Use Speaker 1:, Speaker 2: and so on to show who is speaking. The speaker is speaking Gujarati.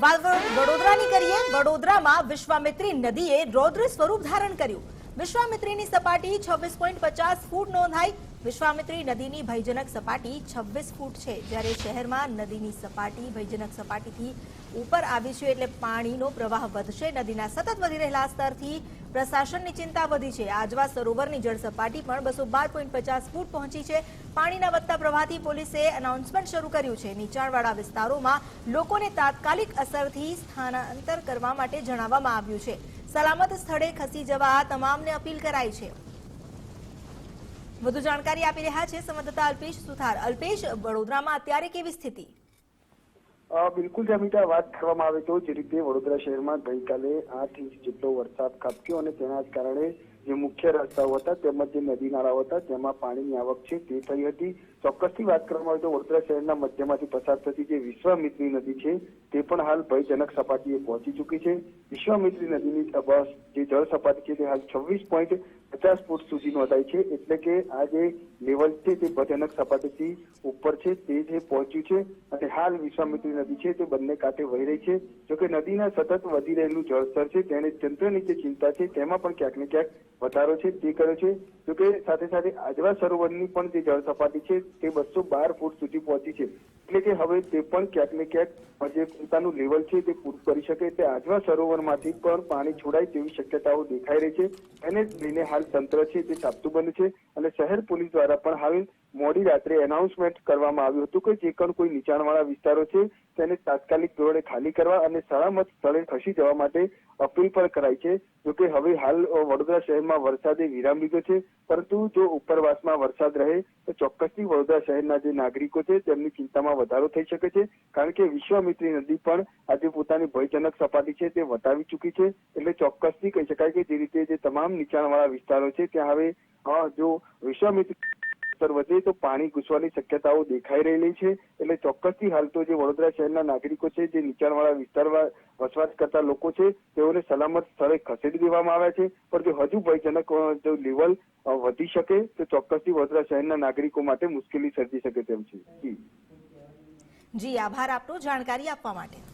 Speaker 1: વડોદરાની કરીએ, વડોદરામાં વિશ્વામિત્રી નદીએ રૌદ્ર સ્વરૂપ ધારણ કર્યું. વિશ્વામિત્રીની સપાટી છવ્વીસ પોઈન્ટ પચાસ ફૂટ નોંધાઈ વિશ્વામિત્રી નદીની ભયજનક સપાટી છવ્વીસ ફૂટ છે. જ્યારે શહેરમાં નદીની સપાટી ભયજનક સપાટીથી ઉપર આવી છે એટલે પાણીનો પ્રવાહ વધશે. નદીના સતત વધી રહેલા સ્તરથી પ્રશાસનની ચિંતા વધી છે. આજવા સરોવરની જળ સપાટી પણ બસો બાર પોઈન્ટ પચાસ ફૂટ પહોંચી છે. પાણીના વધતા પ્રવાહથી પોલીસે એનાઉન્સમેન્ટ શરૂ કર્યું છે. નીચાણવાળા વિસ્તારોમાં લોકોને તાત્કાલિક અસરથી સ્થાનાંતર કરવા માટે જણાવવામાં આવ્યું છે. સલામત સ્થળે ખસી જવા તમામને અપીલ કરાઈ છે. વધુ જાણકારી આપી રહ્યા છે સંવાદદાતા અલ્પેશ સુથાર. અલ્પેશ, વડોદરામાં અત્યારે કેવી સ્થિતિ?
Speaker 2: બિલકુલ જામિતા વાત કરવામાં આવે તો જે રીતે વડોદરા શહેરમાં ગઈકાલે આઠ ઇંચ જેટલો વરસાદ ખાબક્યો અને તેના કારણે જે મુખ્ય રસ્તાઓ હતા, તેમજ જે નદી નાળાઓ હતા તેમાં પાણીની આવક છે તે થઈ હતી. ચોક્કસથી વાત કરવામાં આવે તો વડોદરા શહેરના મધ્યમાંથી પસાર થતી જે વિશ્વામિત્રી નદી છે, તે પણ હાલ ભયજનક સપાટીએ પહોંચી ચૂકી છે. વિશ્વામિત્રી નદીની જે જળ સપાટી છે તે હાલ છવ્વીસ પોઈન્ટ પચાસ ફૂટ સુધી નોંધાઈ છે, એટલે કે આ જે લેવલ છે તે ભયાનક સપાટીથી ઉપર છે, તે જે પહોંચ્યું છે. અને હાલ વિશ્વામિત્રી નદી છે તે બંને કાંઠે વહી રહી છે. જોકે નદીના સતત વધી રહેલું જળસ્તર છે તેને તંત્રની જે ચિંતા છે, તેમાં પણ ક્યાંક ને ક્યાંક વધારો છે, તે કર્યો છે. જોકે સાથે સાથે આજવા સરોવરની પણ જે જળ સપાટી છે, તે બસો બાર ફૂટ સુધી પહોંચી છે. એટલે કે હવે તે પણ ક્યાંક ને ક્યાંક જે પોતાનું લેવલ છે, તે પૂરું કરી શકે. એટલે આજવા સરોવરમાંથી પણ પાણી છોડાય તેવી શક્યતાઓ દેખાઈ રહી છે. એને જ લઈને હાલ તંત્ર છે, તે સાબતું બન્યું છે. અને શહેર પોલીસ દ્વારા પણ હાલ મોડી રાત્રે એનાઉન્સમેન્ટ કરવામાં આવ્યું હતું કે જે પણ કોઈ નીચાણવાળા વિસ્તારો છે, તેને તાત્કાલિક ધોરણે ખાલી કરવા અને સલામત સ્થળે ખસી જવા માટે અપીલ પણ કરાઈ છે. જોકે હવે હાલ વડોદરા શહેરમાં વરસાદે વિરામ લીધો છે. પરંતુ જો ઉપરવાસમાં વરસાદ રહે, તો ચોક્કસથી વડોદરા શહેરના જે નાગરિકો છે, તેમની ચિંતામાં વધારો થઈ શકે છે. કારણ કે વિશ્વામિત્રી નદી પણ આજે પોતાની ભયજનક સપાટી છે, તે વટાવી ચૂકી છે. એટલે ચોક્કસથી કહી શકાય કે જે રીતે જે તમામ નીચાણવાળા વિસ્તારો છે, ત્યાં હવે જો વિશ્વામિત્રી સ્તર વધે તો પાણી ઘૂસવાની શક્યતાઓ દેખાઈ રહેલી છે. એટલે ચોક્કસથી હાલ તો જે વડોદરા શહેરના નાગરિકો છે, જે નીચાણવાળા વિસ્તારમાં વસવાટ કરતા લોકો છે, તેઓને સલામત સ્થળે ખસેડી દેવામાં આવ્યા છે. જો હજુ ભયજનક જો લેવલ વધી શકે, તો ચોક્કસથી વડોદરા શહેરના નાગરિકો માટે મુશ્કેલી સર્જી શકે તેમ છે.
Speaker 1: જી, આભાર આપનો. જાણકારી આપવા માટે.